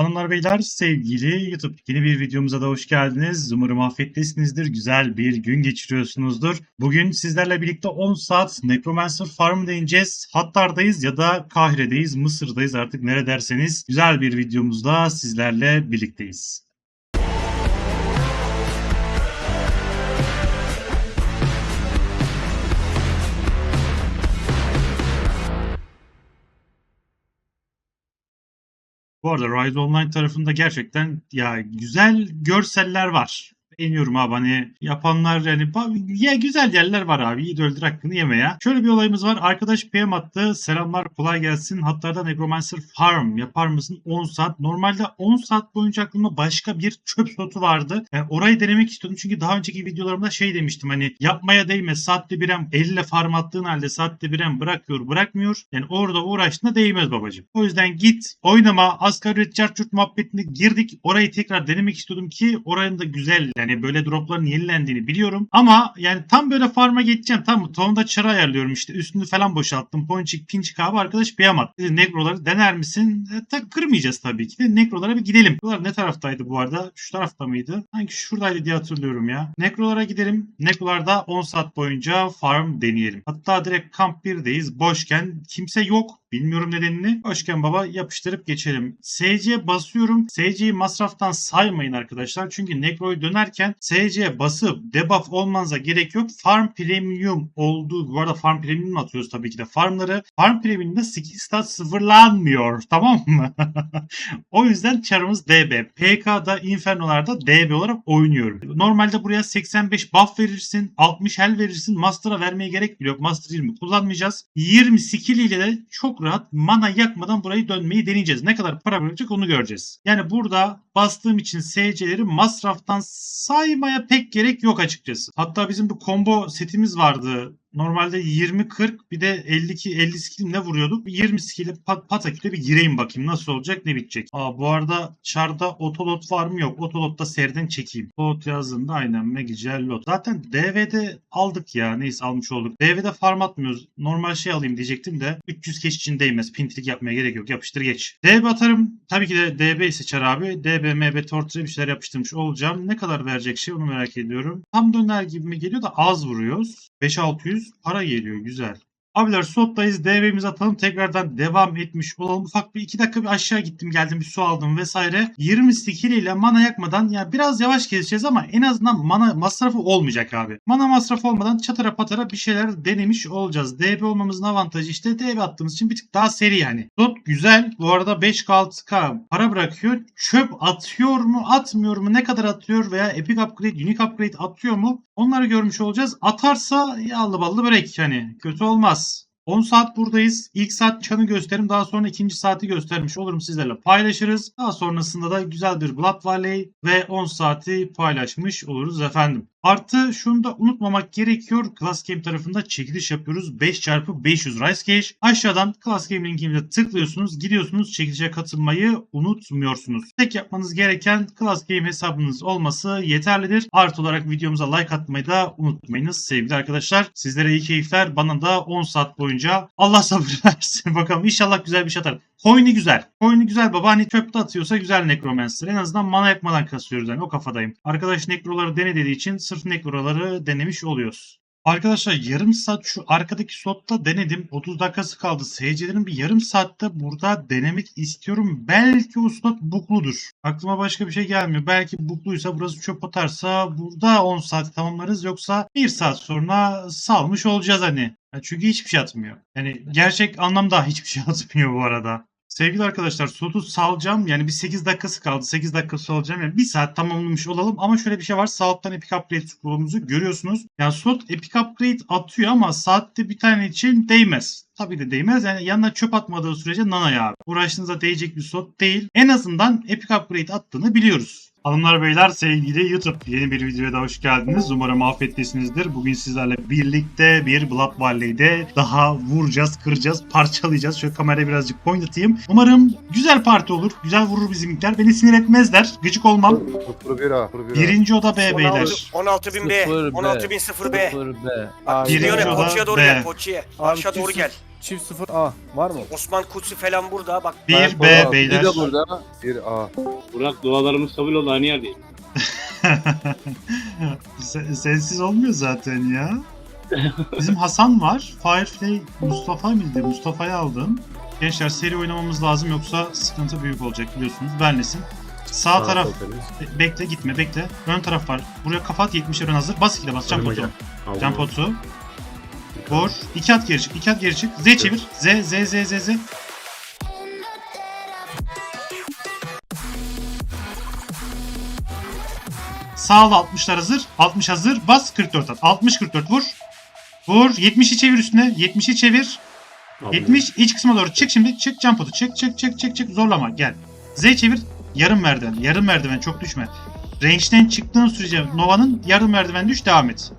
Hanımlar beyler sevgili YouTube yeni bir videomuza da hoş geldiniz. Umarım afiyettesinizdir. Güzel bir gün geçiriyorsunuzdur. Bugün sizlerle birlikte 10 saat Necromancer Farm deneyeceğiz. Hattar'dayız ya da Kahire'deyiz, Mısır'dayız artık nere derseniz. Güzel bir videomuzda sizlerle birlikteyiz. Bu arada Rise Online tarafında gerçekten ya güzel görseller var. Beğeniyorum abi hani yapanlar yani ya güzel yerler var abi de öldür hakkını yeme ya. Şöyle bir olayımız var. Arkadaş PM attı. Selamlar kolay gelsin. Hatlarda Necromancer Farm yapar mısın? 10 saat. Normalde 10 saat boyunca aklımda başka bir çöp slotu vardı. Yani orayı denemek istiyordum. Çünkü daha önceki videolarımda şey demiştim hani yapmaya değmez. Saatte birem elle farm attığın halde saatte birem bırakıyor bırakmıyor. Yani orada uğraştığında değmez babacım. O yüzden git oynama asgari ücret muhabbetine girdik. Orayı tekrar denemek istiyordum ki oranın da güzel yani böyle dropların yenilendiğini biliyorum. Ama yani tam böyle farma geçeceğim. Tam tonda çarı ayarlıyorum işte üstünü falan boşalttım. Ponçik pinçik abi arkadaş beyamat. Negroları dener misin? E, ta, kırmayacağız tabii ki de. Nekrolara bir gidelim. Nekrolar ne taraftaydı bu arada? Şu tarafta mıydı? Hangi şuradaydı diye hatırlıyorum ya. Nekrolara gidelim. Nekrolarda 10 saat boyunca farm deneyelim. Hatta direkt kamp 1'deyiz. Boşken kimse yok. Bilmiyorum nedenini. Hoşken baba yapıştırıp geçelim. SC basıyorum. SC'yi masraftan saymayın arkadaşlar. Çünkü Necro'yu dönerken SC basıp debuff olmanıza gerek yok. Farm Premium olduğu bu arada Farm Premium atıyoruz tabii ki de farmları. Farm Premium'da skill stat sıfırlanmıyor. Tamam mı? o yüzden çarımız DB. PK'da Inferno'larda DB olarak oynuyorum. Normalde buraya 85 buff verirsin. 60 hel verirsin. Master'a vermeye gerek bile yok. Master 20 kullanmayacağız. 20 skill ile de çok rahat mana yakmadan burayı dönmeyi deneyeceğiz. Ne kadar para bırakacak onu göreceğiz. Yani burada bastığım için SC'leri masraftan saymaya pek gerek yok açıkçası. Hatta bizim bu combo setimiz vardı. Normalde 20-40 bir de 52 50 skill ne vuruyorduk? 20 skill'e pat, pataküte bir gireyim bakayım nasıl olacak ne bitecek. Aa bu arada çarda otolot var mı yok. Otolotta seriden çekeyim. Otolot yazdığında aynen Megicel lot. Zaten DV'de aldık ya. Neyse almış olduk. DV'de farm atmıyoruz. Normal şey alayım diyecektim de 300 keş için değmez. Pintilik yapmaya gerek yok. Yapıştır geç. DB atarım. Tabii ki de DB seçer abi. DB, MB, Torture bir şeyler yapıştırmış olacağım. Ne kadar verecek şey onu merak ediyorum. Tam döner gibi mi geliyor da az vuruyoruz. 5-600 para geliyor. Güzel. Abiler sottayız. DV'mizi atalım. Tekrardan devam etmiş olalım. Ufak bir iki dakika bir aşağı gittim geldim bir su aldım vesaire. 20 skill ile mana yakmadan ya biraz yavaş keseceğiz ama en azından mana masrafı olmayacak abi. Mana masrafı olmadan çatara patara bir şeyler denemiş olacağız. DB olmamızın avantajı işte DB attığımız için bir tık daha seri yani. Dot güzel. Bu arada 5K 6K para bırakıyor. Çöp atıyor mu atmıyor mu ne kadar atıyor veya Epic Upgrade, Unique Upgrade atıyor mu onları görmüş olacağız. Atarsa yağlı ballı börek yani kötü olmaz. 10 saat buradayız. İlk saat çanı gösterim. Daha sonra ikinci saati göstermiş olurum sizlerle paylaşırız. Daha sonrasında da güzel bir Blood Valley ve 10 saati paylaşmış oluruz efendim. Artı şunu da unutmamak gerekiyor. Class Game tarafında çekiliş yapıyoruz. 5x500 Rice Cash. Aşağıdan Class Game linkine tıklıyorsunuz. Gidiyorsunuz. Çekilişe katılmayı unutmuyorsunuz. Tek yapmanız gereken Class Game hesabınız olması yeterlidir. Artı olarak videomuza like atmayı da unutmayınız sevgili arkadaşlar. Sizlere iyi keyifler. Bana da 10 saat boyunca Allah sabır versin. Bakalım inşallah güzel bir şey atar. Coin'i güzel. Coin'i güzel baba. Hani çöpte atıyorsa güzel Necromancer. En azından mana yakmadan kasıyoruz yani o kafadayım. Arkadaş Necro'ları dene dediği için sırf Necro'ları denemiş oluyoruz. Arkadaşlar yarım saat şu arkadaki slotta denedim. 30 dakikası kaldı. SC'lerin bir yarım saatte burada denemek istiyorum. Belki o slot bukludur. Aklıma başka bir şey gelmiyor. Belki bukluysa burası çöp atarsa burada 10 saat tamamlarız. Yoksa 1 saat sonra salmış olacağız hani. Çünkü hiçbir şey atmıyor. Yani gerçek anlamda hiçbir şey atmıyor bu arada. Sevgili arkadaşlar slotu salacağım. Yani bir 8 dakikası kaldı. 8 dakikası alacağım. Yani 1 saat tamamlamış olalım. Ama şöyle bir şey var. Saatten Epic Upgrade scroll'umuzu görüyorsunuz. Yani slot Epic Upgrade atıyor ama saatte bir tane için değmez. Tabii de değmez. Yani yanına çöp atmadığı sürece nanaya abi. Uğraştığınızda değecek bir slot değil. En azından Epic Upgrade attığını biliyoruz. Hanımlar beyler sevgili YouTube yeni bir videoya da hoş geldiniz. Umarım afiyettesinizdir. Bugün sizlerle birlikte bir Blood Valley'de daha vuracağız, kıracağız, parçalayacağız. Şöyle kameraya birazcık point atayım. Umarım güzel parti olur. Güzel vurur bizimkiler. Beni sinir etmezler. Gıcık olmam. Birinci oda B beyler. 16 bin B. Sıfır B. 16 bin 0 B. Sıfır B. Bak Abi, geliyor birinci ya oda Poçi'ye doğru B. gel Poçi'ye. Abi Aşağı doğru gel. Çift 0 A var mı? Osman Kutsi falan burada bak. Bir Ayak B baba, beyler. Bir de burada. Bir A. Burak dualarımız kabul oldu aynı yerdeyim. Se- Sensiz olmuyor zaten ya. Bizim Hasan var. Firefly Mustafa mıydı? Mustafa'yı aldım. Gençler seri oynamamız lazım yoksa sıkıntı büyük olacak biliyorsunuz. Benlesin. Sağ taraf Be- bekle gitme bekle. Ön taraf var. Buraya kafa at 70 ön hazır. Bas 2'de bas. Jump Önüme potu. gel. Jump potu. Vur. 2 at geri çık. 2 at geri çık. Z çevir. Z Z Z Z Z. Sağla 60'lar hazır. 60 hazır. Bas 44 at. 60 44 vur. Vur. 70'i çevir üstüne. 70'i çevir. 70 iç kısma doğru çık şimdi. Çık jump potu. Çık çık çık çık çık. Zorlama. Gel. Z çevir. Yarım merdiven. Yarım merdiven çok düşme. Range'den çıktığın sürece Nova'nın yarım merdiven düş devam et.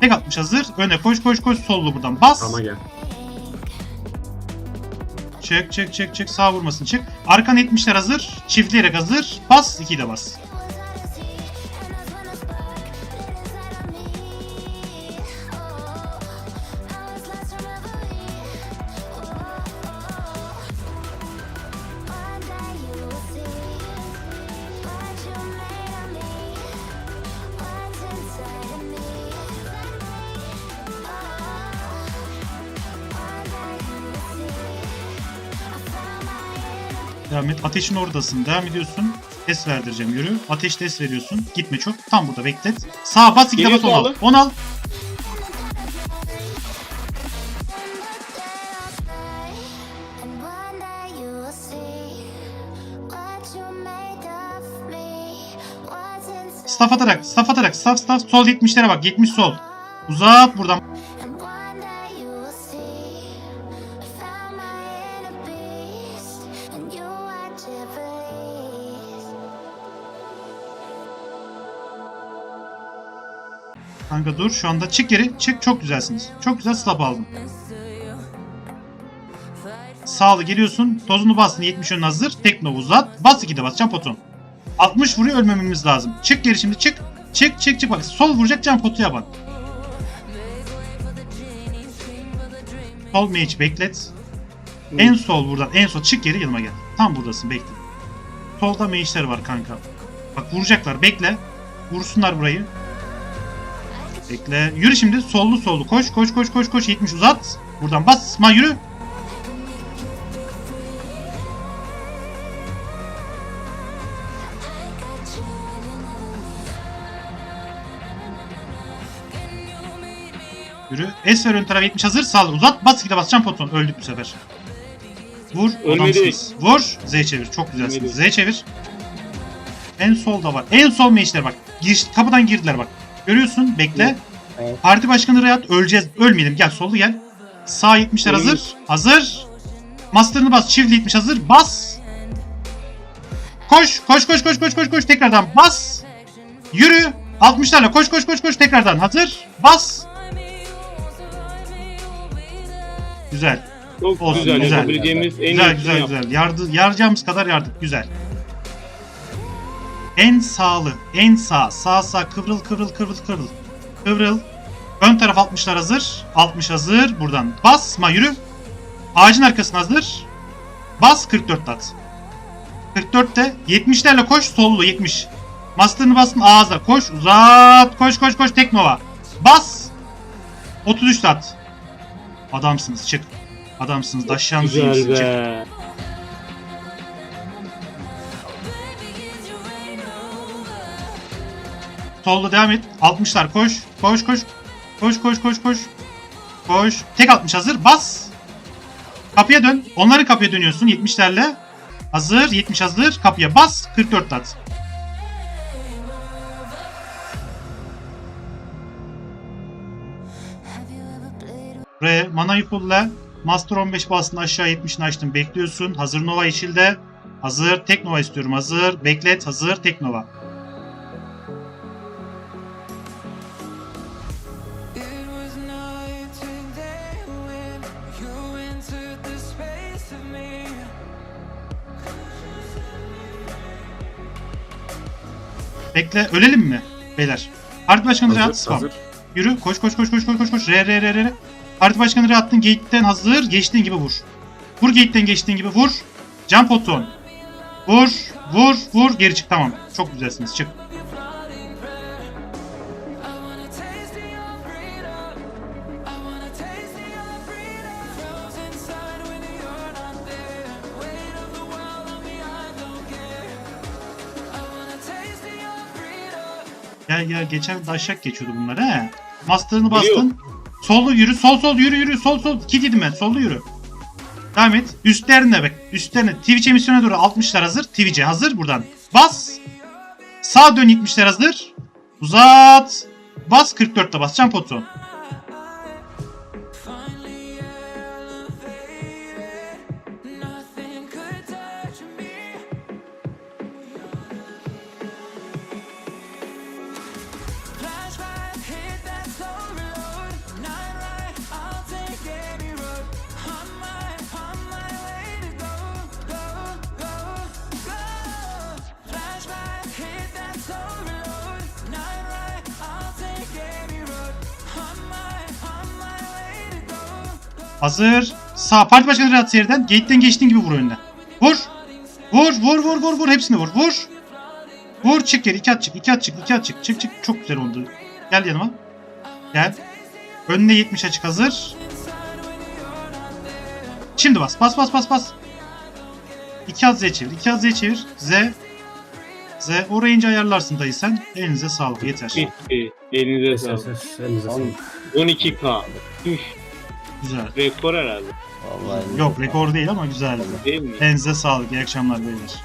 Tek 60 hazır. Öne koş koş koş sollu buradan. Bas. Ama gel. Çık çık çık çık. Sağ vurmasın çık. Arkan 70'ler hazır. Çiftleyerek hazır. Bas. 2'yi de bas. Devam et. Ateşin oradasın. Devam ediyorsun. Des verdireceğim. Yürü. Ateş des veriyorsun. Gitme çok. Tam burada beklet. Sağ bas. 2'de bas. Geliyor 10 al. sağlı. 10 al. And one day you will see what you made of me. What's inside. Staff atarak. Staff atarak. Staff staff. Sol 70'lere bak. 70 sol. Uzat buradan. Kanka dur. Şu anda çık geri. Çık. Çok güzelsiniz. Çok güzel slap aldım. Sağlı geliyorsun. Tozunu bastın. 70 ön hazır. Tekno uzat. Bas 2'de bas. Potun. 60 vuruyor ölmememiz lazım. Çık geri şimdi çık. Çık çık çık bak. Sol vuracak jump potuya bak. Sol mage beklet. En sol buradan. En sol. Çık geri yanıma gel. Tam buradasın bekle. Solda mage'ler var kanka. Bak vuracaklar. Bekle. Vursunlar burayı. Bekle. Yürü şimdi. Sollu sollu. Koş koş koş koş koş. 70 uzat. Buradan basma yürü. Yürü. Es ver ön taraf 70 hazır. Sağ ol. Uzat. Bas ikide basacağım poton. Öldük bu sefer. Vur. Adamsınız. Vur. Z çevir. Çok güzelsiniz. Z çevir. En solda var. En sol meşler bak. Giriş, kapıdan girdiler bak. Görüyorsun. Bekle. Evet. Parti başkanı Riyad. Öleceğiz. Ölmeyelim. Gel sollu gel. Sağ 70'ler hazır. Hazır. Master'ını bas. Çift 70 hazır. Bas. Koş. Koş koş koş koş koş koş. Tekrardan bas. Yürü. 60'larla koş koş koş koş. Tekrardan hazır. Bas. Güzel. Çok Olsun, güzel, güzel. yapabileceğimiz en Güzel iyi güzel yaptık. güzel. Yardı, yaracağımız kadar yardık. Güzel. En sağlı, en sağ, sağ sağ kıvrıl kıvrıl kıvrıl kıvrıl. Kıvrıl. Ön taraf 60'lar hazır. 60 hazır. Buradan basma yürü. Ağacın arkasına hazır. Bas 44 at. 44'te 70'lerle koş sollu 70. Master'ını bastın ağza koş uzat koş koş koş Teknova. Bas. 33 at. Adamsınız çık. Adamsınız. Daşşanız Güzel iyisiniz. Çık. Solda devam et. 60'lar koş. Koş koş. Koş koş koş koş. Koş. Tek 60 hazır. Bas. Kapıya dön. Onların kapıya dönüyorsun 70'lerle. Hazır. 70 hazır. Kapıya bas. 44 at. Re manayı fulle. Master 15 bastın aşağı 70'ini açtın. Bekliyorsun. Hazır Nova yeşilde. Hazır. Tek Nova istiyorum. Hazır. Beklet. Hazır. Tek Nova. Bekle. Ölelim mi? Beyler. Parti başkanı Hazır, rahat. Spam. hazır. Yürü. Koş koş koş koş koş koş koş. Re re re re. re. Parti başkanı rahattın. Gate'den hazır. Geçtiğin gibi vur. Vur gate'den geçtiğin gibi vur. Jump oton. Vur. Vur. Vur. Geri çık. Tamam. Çok güzelsiniz. Çık. Gel gel. Geçen de aşağı geçiyordu bunlar he. Master'ını bastın. Sollu yürü. Sol sol yürü yürü. Sol sol. Kit yedim ben. Sollu yürü. Devam et. Üstlerine bak. Üstlerine. Twitch emisyona doğru 60'lar hazır. Twitch'e hazır buradan. Bas. Sağ dön 70'ler hazır. Uzat. Bas 44'te bas. Jump Hazır. Sağ. Parti başkanı rahat yerden. Gate'den geçtiğin gibi vur önüne. Vur. Vur vur vur vur vur. Hepsini vur. Vur. Vur çık geri. iki at çık. iki at çık. iki at çık. Çık çık. Çok güzel oldu. Gel yanıma. Gel. Önüne 70 açık hazır. Şimdi bas. Bas bas bas bas. 2 at Z çevir. 2 at Z çevir. Z. Z. O range ayarlarsın dayı sen. Elinize sağlık. Yeter. Bitti. Elinize sağlık. Oğlum, 12K. Üf, Güzel. rekor herhalde. Vallahi Yok rekor değil ama güzeldi. Değil mi? Elinize sağlık. İyi akşamlar beyler.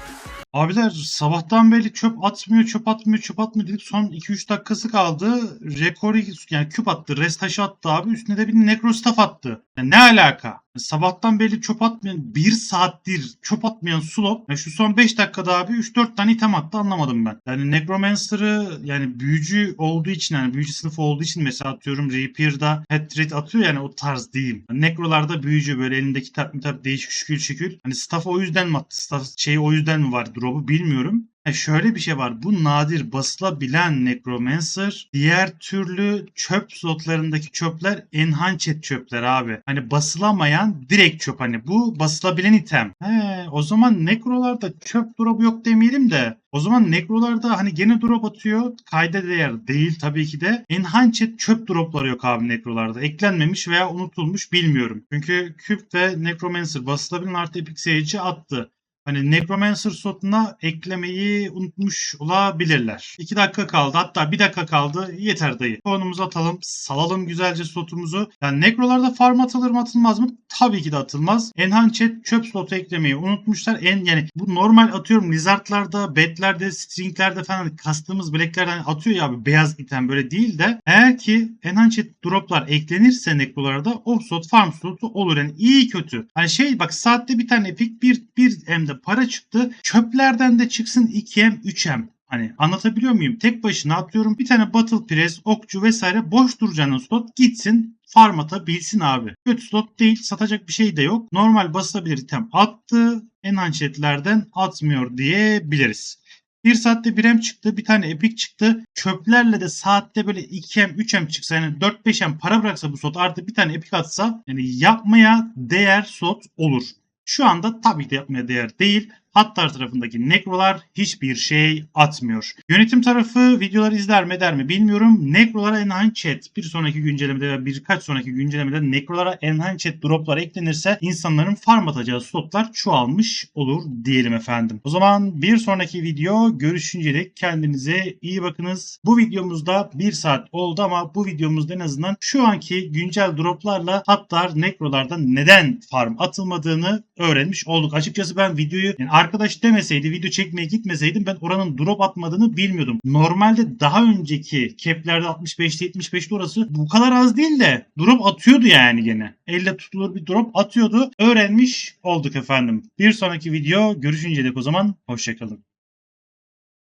Abiler sabahtan beri çöp atmıyor, çöp atmıyor, çöp atmıyor dedik. Son 2-3 dakikası kaldı. Rekoru yani küp attı, rest taşı attı abi. Üstüne de bir necrostaff attı. Yani ne alaka? Sabahtan beri çöp atmayan, 1 saattir çöp atmayan Slop. Yani şu son 5 dakikada abi 3-4 tane item attı anlamadım ben. Yani Necromancer'ı yani büyücü olduğu için yani büyücü sınıfı olduğu için mesela atıyorum Rapier'da Hatred atıyor yani o tarz değil. Necro'larda büyücü böyle elinde kitap mitap değişik şükül şükül. Hani staff o yüzden mi attı? Staff şeyi o yüzden mi var drop'u bilmiyorum. Ha şöyle bir şey var. Bu nadir basılabilen Necromancer. Diğer türlü çöp slotlarındaki çöpler enhanced çöpler abi. Hani basılamayan direkt çöp hani. Bu basılabilen item. He, o zaman Necro'larda çöp drop'u yok demeyelim de. O zaman Necro'larda hani gene drop atıyor. Kayda değer değil tabii ki de. Enhanced çöp dropları yok abi Necro'larda. Eklenmemiş veya unutulmuş bilmiyorum. Çünkü Küp ve Necromancer basılabilen artı Epic Sage'i attı. Hani Necromancer slotuna eklemeyi unutmuş olabilirler. 2 dakika kaldı hatta 1 dakika kaldı. Yeter dayı. Puanımızı atalım. Salalım güzelce slotumuzu. Yani Necro'larda farm atılır mı atılmaz mı? Tabii ki de atılmaz. Enhanced çöp slotu eklemeyi unutmuşlar. En yani bu normal atıyorum Lizard'larda, Bat'lerde, String'lerde falan kastığımız Black'lerden atıyor ya abi beyaz item böyle değil de eğer ki Enhanced droplar eklenirse Necro'larda o slot farm slotu olur. Yani iyi kötü. Hani şey bak saatte bir tane epic bir, bir M'de para çıktı. Çöplerden de çıksın 2M 3M. Hani anlatabiliyor muyum? Tek başına atıyorum bir tane Battle Press, Okçu vesaire boş duracağının slot gitsin farm atabilsin abi. Kötü slot değil satacak bir şey de yok. Normal basılabilir item attı. Enhanced'lerden atmıyor diyebiliriz. Bir saatte 1 M çıktı. Bir tane Epic çıktı. Çöplerle de saatte böyle 2M 3M çıksa yani 4-5M para bıraksa bu slot artı bir tane Epic atsa yani yapmaya değer slot olur. Şu anda tabii de yapmaya değer değil. Hattar tarafındaki Necro'lar hiçbir şey atmıyor. Yönetim tarafı videoları izler mi eder mi bilmiyorum. Necro'lara Enhanced bir sonraki güncellemede veya birkaç sonraki güncellemede Necro'lara Enhanced droplar eklenirse insanların farm atacağı slotlar çoğalmış olur diyelim efendim. O zaman bir sonraki video görüşünceye dek kendinize iyi bakınız. Bu videomuzda 1 saat oldu ama bu videomuzda en azından şu anki güncel droplarla Hattar Necro'larda neden farm atılmadığını öğrenmiş olduk. Açıkçası ben videoyu yani arkadaş demeseydi video çekmeye gitmeseydim ben oranın drop atmadığını bilmiyordum. Normalde daha önceki caplerde 65'te 75'te orası bu kadar az değil de drop atıyordu yani gene. Elle tutulur bir drop atıyordu. Öğrenmiş olduk efendim. Bir sonraki video görüşünceye dek o zaman hoşçakalın.